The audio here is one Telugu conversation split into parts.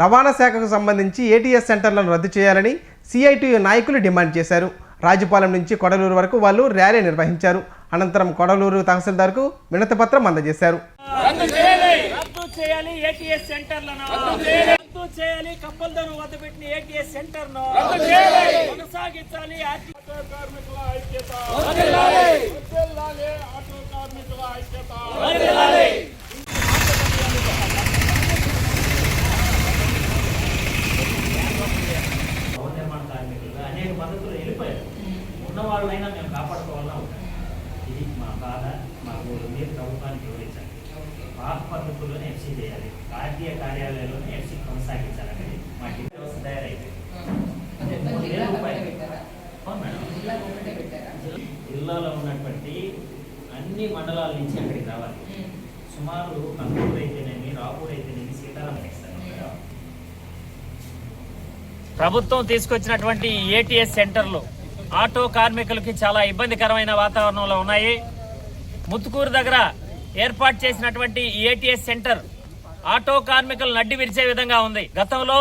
రవాణా శాఖకు సంబంధించి ఏటీఎస్ సెంటర్లను రద్దు చేయాలని సిఐటియు నాయకులు డిమాండ్ చేశారు. రాజుపాలెం నుంచి కొడలూరు వరకు వాళ్ళు ర్యాలీ నిర్వహించారు. అనంతరం కొడలూరు తహసీల్దార్కు వినతిపత్రం అందజేశారు. రద్దు చేయాలి. రద్దు చేయాలి ఏటీఎస్ సెంటర్లను. రద్దు చేయాలి. కప్పల్దరు వద్ద పెట్టిన ఏటీఎస్ సెంటర్ను కొనసాగించాలి ఐక్యత. ఆటో కార్మికుల ఐక్యత. ఉన్న వాళ్ళైనా మేము కాపాడుకోవాలని ఉంటాం ఇది మా బాధ మాకు మీరు ప్రభుత్వానికి వివరించాలి పాత పద్ధతుల్లోనే ఎఫ్సీ చేయాలి. జాతీయ కార్యాలయంలోనే ఎఫ్సీ కొనసాగించాలనేది మా టికెట్ వ్యవస్థ తయారైంది. మూడు వేల రూపాయలు. అవును మేడం. జిల్లాలో ఉన్నటువంటి అన్ని మండలాల నుంచి అక్కడికి రావాలి. సుమారు కందూరు అయితేనేమి రాపూర్ అయితేనేమి సీతారాం ఇస్తారు ప్రభుత్వం తీసుకొచ్చినటువంటి ఏటీఎస్ సెంటర్లు ఆటో కార్మికులకి చాలా ఇబ్బందికరమైన వాతావరణంలో ఉన్నాయి. ముత్తుకూరు దగ్గర ఏర్పాటు చేసినటువంటి ఏటీఎస్ సెంటర్ ఆటో కార్మికులు నడ్డి విరిచే విధంగా ఉంది. గతంలో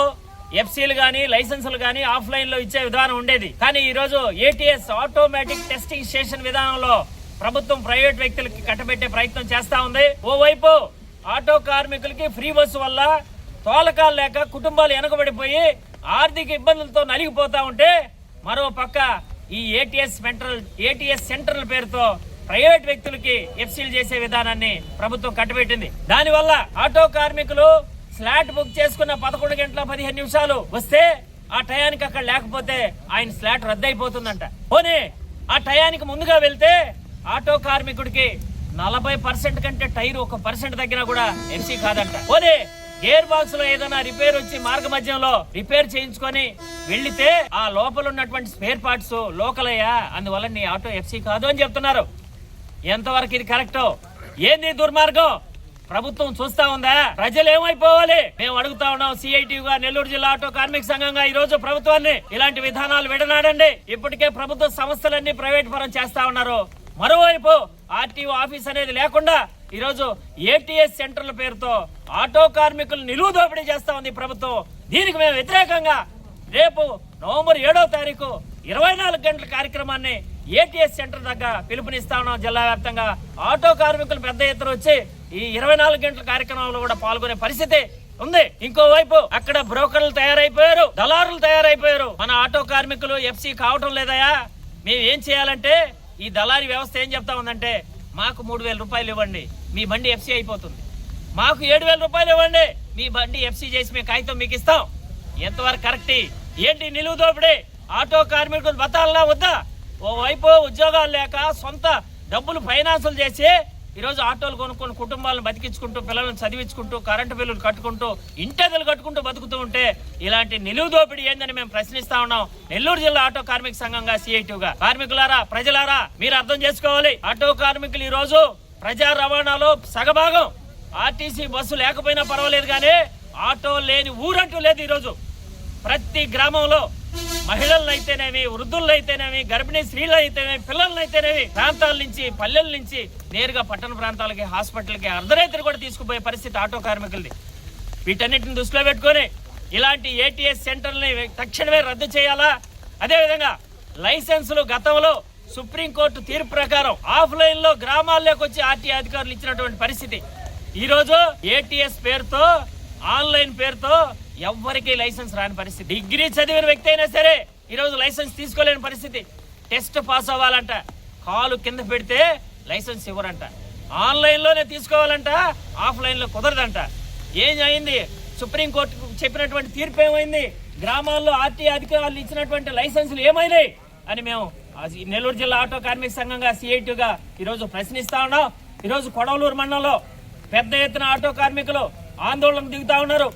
ఎఫ్సీలు గాని లైసెన్సులు గాని ఆఫ్లైన్లో ఇచ్చే విధానం ఉండేది. కానీ ఈ రోజు ఏటీఎస్ ఆటోమేటిక్ టెస్టింగ్ స్టేషన్ విధానంలో ప్రభుత్వం ప్రైవేట్ వ్యక్తులకి కట్టబెట్టే ప్రయత్నం చేస్తా ఉంది. ఓవైపు ఆటో కార్మికులకి ఫ్రీ బస్సు వల్ల తోలకాలు లేక కుటుంబాలు వెనకబడిపోయి ఆర్థిక ఇబ్బందులతో నలిగిపోతా ఉంటే మరో పక్క ఈ ఏటీఎస్ సెంట్రల్ ఏటీఎస్ సెంటర్ల పేరుతో ప్రైవేట్ వ్యక్తులకి ఎఫ్సీలు చేసే విధానాన్ని ప్రభుత్వం కట్టబెట్టింది. దానివల్ల ఆటో కార్మికులు స్లాట్ బుక్ చేసుకున్న పదకొండు గంటల పదిహేను నిమిషాలు వస్తే ఆ టయానికి అక్కడ లేకపోతే ఆయన స్లాట్ రద్దయిపోతుందంట. పోనీ ఆ టయానికి ముందుగా వెళ్తే ఆటో కార్మికుడికి నలభై పర్సెంట్ కంటే టైర్ ఒక పర్సెంట్ తగ్గినా కూడా ఎఫ్సీ కాదంట. పోనీ గేర్ బాక్స్లో ఏదైనా రిపేర్ వచ్చి మార్గ మధ్యంలో రిపేర్ చేయించుకొని వెళ్ళితే ఆ లోపల ఉన్నటువంటి స్పేర్ పార్ట్స్ లోకల్ అయ్యా అందువల్ల నీ ఆటో ఎఫ్సీ కాదు అని చెప్తున్నారు. ఎంతవరకు ఇది కరెక్ట్? ఏంది దుర్మార్గం? ప్రభుత్వం చూస్తా ఉందా? ప్రజలు ఏమైపోవాలి? మేము అడుగుతా ఉన్నాం సిఐటిగా నెల్లూరు జిల్లా ఆటో కార్మిక సంఘంగా ఈ రోజు ప్రభుత్వాన్ని ఇలాంటి విధానాలు విడనాడండి. ఇప్పటికే ప్రభుత్వ సంస్థలన్నీ ప్రైవేట్ పరం చేస్తా ఉన్నారు. మరోవైపు ఆర్టీఓ ఆఫీస్ అనేది లేకుండా ఈరోజు ఏటీఎస్ సెంటర్ల పేరుతో ఆటో కార్మికులు నిలువు దోపిడీ చేస్తా ఉంది ప్రభుత్వం. దీనికి మేము వ్యతిరేకంగా రేపు నవంబర్ ఏడో తారీఖు ఇరవై నాలుగు గంటల కార్యక్రమాన్ని ఏటీఎస్ సెంటర్ దగ్గర పిలుపునిస్తా ఉన్నాం జిల్లా వ్యాప్తంగా. ఆటో కార్మికులు పెద్ద ఎత్తున వచ్చి ఈ ఇరవై నాలుగు గంటల కార్యక్రమంలో కూడా పాల్గొనే పరిస్థితి ఉంది. ఇంకోవైపు అక్కడ బ్రోకర్లు తయారైపోయారు దళారులు తయారైపోయారు. మన ఆటో కార్మికులు ఎఫ్సీ కావటం లేదయా? మేము ఏం చేయాలంటే ఈ దళారీ వ్యవస్థ ఏం చెప్తా ఉందంటే మాకు మూడు వేల రూపాయలు ఇవ్వండి మీ బండి ఎఫ్సీ అయిపోతుంది. మాకు ఏడు వేల రూపాయలు ఇవ్వండి మీ బండి ఎఫ్సీ చేసి మేము కాగితం మీకు ఇస్తాం. ఎంతవరకు కరెక్ట్ ఏంటి నిలువు దోపిడీ? ఆటో కార్మికులు బతాలనా వద్దా? ఓవైపు ఉద్యోగాలు లేక సొంత డబ్బులు ఫైనాన్సులు చేసి ఈరోజు ఆటోలు కొనుక్కొని కుటుంబాలను బతికించుకుంటూ పిల్లలను చదివించుకుంటూ కరెంటు బిల్లులు కట్టుకుంటూ ఇంటెదలు కట్టుకుంటూ బతుకుతూ ఉంటే ఇలాంటి నిలువు దోపిడీ ఏందని మేము ప్రశ్నిస్తా ఉన్నాం. నెల్లూరు జిల్లా ఆటో కార్మిక సంఘంగా సిఐటిగా కార్మికులారా ప్రజలారా మీరు అర్థం చేసుకోవాలి. ఆటో కార్మికులు ఈ రోజు ప్రజా రవాణాలో సగభాగం. ఆర్టీసీ బస్సు లేకపోయినా పర్వాలేదు కానీ ఆటో లేని ఊరంటూ లేదు ఈరోజు ప్రతి గ్రామంలో మహిళలనైతేనేమి వృద్ధులనైతేనేమి గర్భిణీ స్త్రీలైతేనేమి పిల్లలనైతేనేమి ప్రాంతాల నుంచి పల్లెల నుంచి నేరుగా పట్టణ ప్రాంతాలకి హాస్పిటల్కి అర్ధరైతులు కూడా తీసుకుపోయే పరిస్థితి ఆటో కార్మికులది. వీటన్నిటిని దృష్టిలో పెట్టుకొని ఇలాంటి ఏటీఎస్ సెంటర్ని తక్షణమే రద్దు చేయాలా? అదేవిధంగా లైసెన్సులు గతంలో సుప్రీంకోర్టు తీర్పు ప్రకారం ఆఫ్లైన్లో గ్రామాల్లోకి వచ్చి ఆర్టీ అధికారులు ఇచ్చినటువంటి పరిస్థితి. ఈరోజు ఏటీఎస్ పేరుతో ఆన్లైన్ పేరుతో ఎవ్వరికీ లైసెన్స్ రాని పరిస్థితి. డిగ్రీ చదివిన వ్యక్తి అయినా సరే ఈరోజు లైసెన్స్ తీసుకోలేని పరిస్థితి. టెస్ట్ పాస్ అవ్వాలంట. కాలు కింద పెడితే లైసెన్స్ ఇవ్వరంట. ఆన్లైన్లోనే తీసుకోవాలంట ఆఫ్లైన్లో కుదరదంట. ఏం అయింది? సుప్రీంకోర్టు చెప్పినటువంటి తీర్పు ఏమైంది? గ్రామాల్లో ఆర్టీ అధికారులు ఇచ్చినటువంటి లైసెన్సులు ఏమైనాయి? అని మేము నెల్లూరు జిల్లా ఆటో కార్మిక సంఘంగా సిఐటిగా ఈరోజు ప్రశ్నిస్తా ఉన్నాం. ఈరోజు కొడవలూరు మండలంలో పెద్ద ఎత్తున ఆటో కార్మికులు ఆందోళన దిగుతా ఉన్నారు.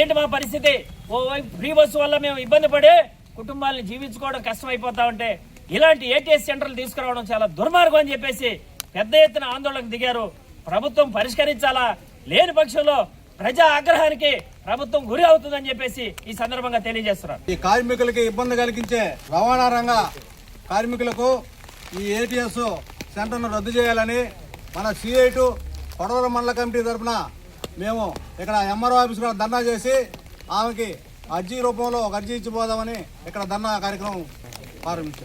ఏంటి మా పరిస్థితి? ఓ ఫ్రీ బస్సు వల్ల మేము ఇబ్బంది పడి కుటుంబాలను జీవించుకోవడం కష్టమైపోతా ఉంటే ఇలాంటి ఏటీఎస్ సెంటర్లు తీసుకురావడం చాలా దుర్మార్గం అని చెప్పేసి పెద్ద ఎత్తున ఆందోళనకు దిగారు. ప్రభుత్వం పరిష్కరించాలా? లేని పక్షంలో ప్రజా ఆగ్రహానికి ప్రభుత్వం గురి అవుతుందని చెప్పేసి ఈ సందర్భంగా తెలియజేస్తున్నారు. ఈ కార్మికులకి ఇబ్బంది కలిగించే రవాణా రంగ కార్మికులకు ఈ ఏటీఎస్ సెంటర్ను రద్దు చేయాలని మన సిఐటు కొడవల మండల కమిటీ తరఫున మేము ఇక్కడ ఎంఆర్ఓ ఆఫీస్ కూడా ధర్నా చేసి ఆమెకి అర్జీ రూపంలో ఒక అర్జీ ఇచ్చిపోదామని ఇక్కడ ధర్నా కార్యక్రమం ప్రారంభించాం.